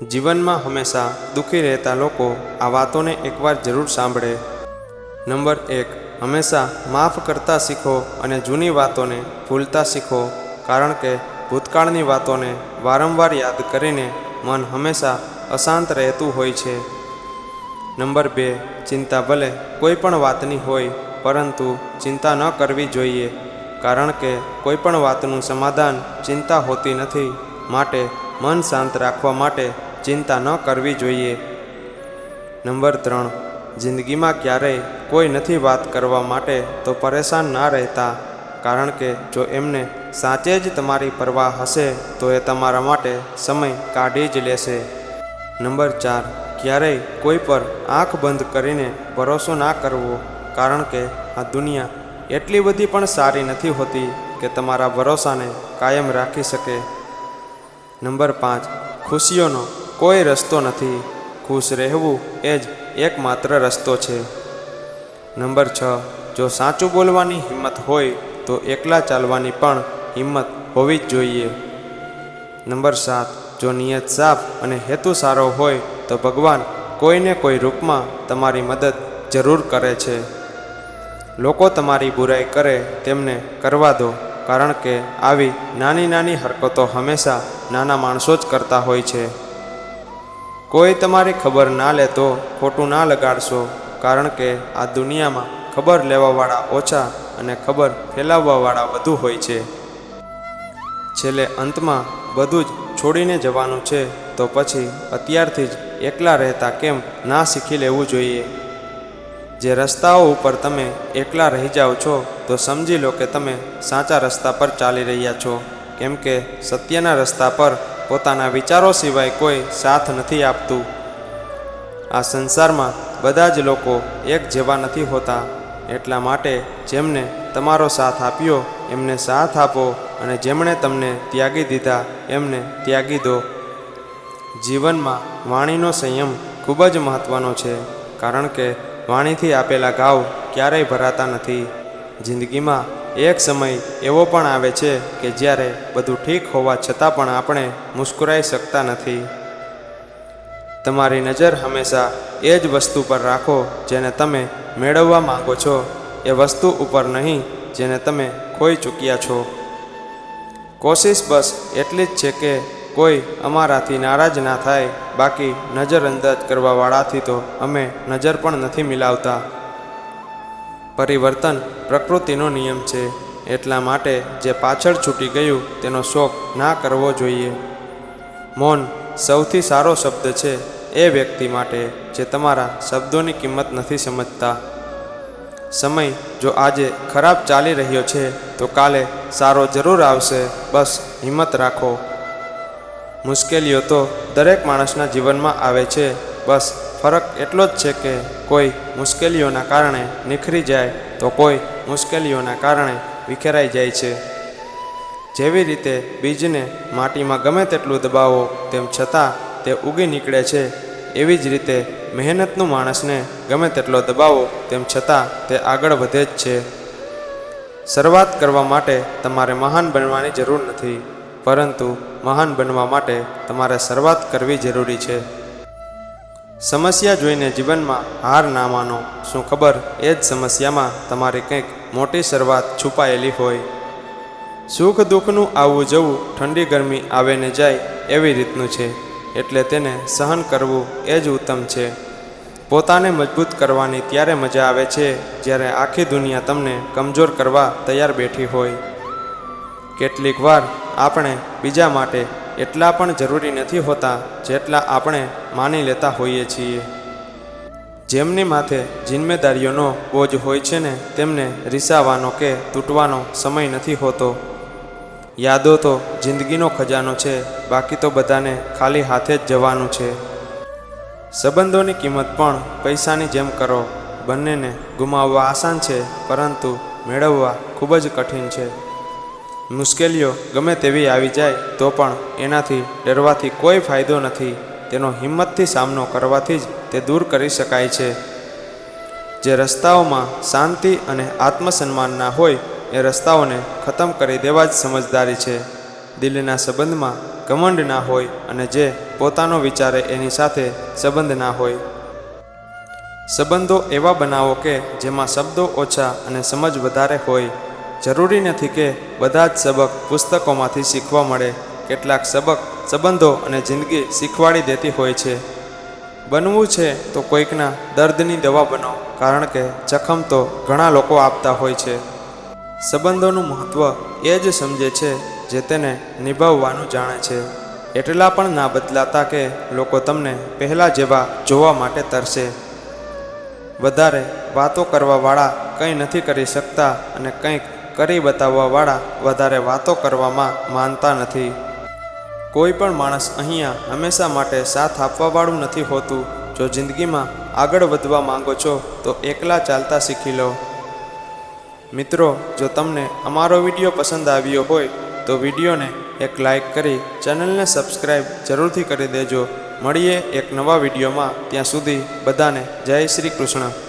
જીવનમાં હંમેશા દુઃખી રહેતા લોકો આ વાતોને એકવાર જરૂર સાંભળે. નંબર એક, હંમેશા માફ કરતા શીખો અને જૂની વાતોને ભૂલતા શીખો, કારણ કે ભૂતકાળની વાતોને વારંવાર યાદ કરીને મન હંમેશા અશાંત રહેતું હોય છે. નંબર બે, ચિંતા ભલે કોઈ પણ વાતની હોય, પરંતુ ચિંતા ન કરવી જોઈએ, કારણ કે કોઈ પણ વાતનું સમાધાન ચિંતા હોતી નથી, માટે મન શાંત રાખવા માટે ચિંતા ન કરવી જોઈએ. નંબર ત્રણ. જિંદગીમાં ક્યારેય કોઈ નથી વાત કરવા માટે તો પરેશાન ના રહેતા, કારણ કે જો એમને સાચે જ તમારી પરવા હશે, તો એ તમારા માટે સમય કાઢી જ લેશે. નંબર ચાર. ક્યારેય કોઈ પર આંખ બંધ કરીને ભરોસો ના કરવો, કારણ કે આ દુનિયા એટલી બધી પણ સારી નથી હોતી કે તમારા ભરોસાને કાયમ રાખી શકે. નંબર પાંચ. ખુશીઓનો કોઈ રસ્તો નથી. ખુશ રહેવું એ જ એકમાત્ર રસ્તો છે. નંબર છ. જો સાચું બોલવાની હિંમત હોય તો એકલા ચાલવાની પણ હિંમત હોવી જ જોઈએ. નંબર સાત. જો નિયત સાફ અને હેતુ સારો હોય તો ભગવાન કોઈને કોઈ રૂપમાં તમારી મદદ જરૂર કરે છે. લોકો તમારી બુરાઈ કરે તેમને કરવા દો, કારણ કે આવી નાની નાની હરકતો હંમેશા નાના માણસો જ કરતા હોય છે. કોઈ તમારી ખબર ના લે તો ખોટું ના લગાડશો, કારણ કે આ દુનિયામાં ખબર લેવાવાળા ઓછા અને ખબર ફેલાવવાવાળા વધુ હોય છે. છેલ્લે અંતમાં બધું જ છોડીને જવાનું છે, તો પછી અત્યારથી જ એકલા રહેતા કેમ ના શીખી લેવું જોઈએ? જે રસ્તાઓ ઉપર તમે એકલા રહી જાઓ છો, તો સમજી લો કે તમે સાચા રસ્તા પર ચાલી રહ્યા છો, કેમ કે સત્યના રસ્તા પર પોતાના વિચારો સિવાય કોઈ સાથ નથી આપતું. આ સંસારમાં બધા જ લોકો એક જેવા નથી હોતા, એટલા માટે જેમને તમારો સાથ આપ્યો, એમને સાથ આપો અને જેમણે તમને ત્યાગી દીધા, એમને ત્યાગી દો. જીવનમાં વાણીનો સંયમ ખૂબ જ મહત્ત્વનો છે, કારણ કે વાણીથી આપેલા ઘાવ ક્યારેય ભરાતા નથી. જિંદગીમાં એક સમય એવો પણ આવે છે કે જ્યારે બધું ઠીક હોવા છતાં પણ આપણે મુસ્કુરાઈ શકતા નથી. તમારી નજર હંમેશા એ જ વસ્તુ પર રાખો જેને તમે મેળવવા માંગો છો. એ વસ્તુ ઉપર નહીં, જેને તમે ખોઈ ચૂક્યા છો. કોશિશ બસ એટલી જ છે કે કોઈ અમારાથી નારાજ ના થાય. બાકી નજરઅંદાજ કરવાવાળાથી તો અમે નજર પણ નથી મિલાવતા. પરિવર્તન પ્રકૃતિનો નિયમ છે. એટલા માટે જે પાછળ છૂટી ગયું તેનો શોખ ના કરવો જોઈએ. મૌન સૌથી સારો શબ્દ છે એ વ્યક્તિ માટે જે તમારા શબ્દોની કિંમત નથી સમજતા. સમય જો આજે ખરાબ ચાલી રહ્યો છે તો કાલે સારો જરૂર આવશે. બસ હિંમત રાખો. મુશ્કેલીઓ તો દરેક માણસના જીવનમાં આવે છે. બસ ફરક એટલો જ છે કે કોઈ મુશ્કેલીઓના કારણે નિખરી જાય તો કોઈ મુશ્કેલીઓના કારણે વિખેરાઈ જાય છે. જેવી રીતે બીજને માટીમાં ગમે તેટલું દબાવો તેમ છતાં તે ઉગી નીકળે છે, એવી જ રીતે મહેનતનું માણસને ગમે તેટલો દબાવો તેમ છતાં તે આગળ વધે જ છે. શરૂઆત કરવા માટે તમારે મહાન બનવાની જરૂર નથી, પરંતુ મહાન બનવા માટે તમારે શરૂઆત કરવી જરૂરી છે. સમસ્યા જોઈને જીવનમાં હાર ના માનો. શું ખબર? એ જ સમસ્યામાં તમારી કંઈક મોટી શરૂઆત છુપાયેલી હોય. સુખ દુઃખનું આવવું જવું ઠંડી ગરમી આવે ને જાય એવી રીતનું છે. એટલે તેને સહન કરવું એ જ ઉત્તમ છે. પોતાને મજબૂત કરવાની ત્યારે મજા આવે છે જ્યારે આખી દુનિયા તમને કમજોર કરવા તૈયાર બેઠી હોય. કેટલીક વાર આપણે બીજા માટે એટલા પણ જરૂરી નથી હોતા જેટલા આપણે માની લેતા હોઈએ છીએ. જેમની માથે જિમ્મેદારીઓનો બોજ હોય છે ને, તેમને રીસાવાનો કે તૂટવાનો સમય નથી હોતો. યાદો તો જિંદગીનો ખજાનો છે, બાકી તો બધાને ખાલી હાથે જ જવાનું છે. સંબંધોની કિંમત પણ પૈસાની જેમ કરો, બંનેને ગુમાવવા આસાન છે, પરંતુ મેળવવા ખૂબ જ કઠિન છે. મુશ્કેલીઓ ગમે તેવી આવી જાય, તો પણ એનાથી ડરવાથી કોઈ ફાયદો નથી. તેનો હિંમતથી સામનો કરવાથી જ તે દૂર કરી શકાય છે. જે રસ્તાઓમાં શાંતિ અને આત્મસન્માન ના હોય, એ રસ્તાઓને ખતમ કરી દેવા જ સમજદારી છે. દિલના સંબંધમાં ઘમંડ ના હોય અને જે પોતાનો વિચારે એની સાથે સંબંધ ના હોય. સંબંધો એવા બનાવો કે જેમાં શબ્દો ઓછા અને સમજ વધારે હોય. જરૂરી નથી કે બધા જ સબક પુસ્તકોમાંથી શીખવા મળે. કેટલાક સબક સંબંધો અને જિંદગી શીખવાડી દેતી હોય છે. બનવું છે તો કોઈકના દર્દની દવા બનો કારણ કે જખમ તો ઘણા લોકો આપતા હોય છે. સંબંધોનું મહત્ત્વ એ જ સમજે છે જે તેને નિભાવવાનું જાણે છે. એટલા પણ ના બદલાતા કે લોકો તમને પહેલાં જેવા જોવા માટે તરસે. વધારે વાતો કરવાવાળા કંઈ નથી કરી શકતા અને કંઈક કરી બતાવવાવાળા વધારે વાતો કરવામાં માનતા નથી. કોઈ પણ માણસ અહીંયા હંમેશા માટે સાથ આપવાવાળું નથી હોતું. જો જિંદગીમાં આગળ વધવા માંગો છો, તો એકલા ચાલતા શીખી લો. મિત્રો, જો તમને અમારો વીડિયો પસંદ આવ્યો હોય, તો વિડીયોને એક લાઈક કરી ચેનલને સબસ્ક્રાઈબ જરૂરથી કરી દેજો. મળીએ એક નવા વિડીયોમાં. ત્યાં સુધી બધાને જય શ્રી કૃષ્ણ.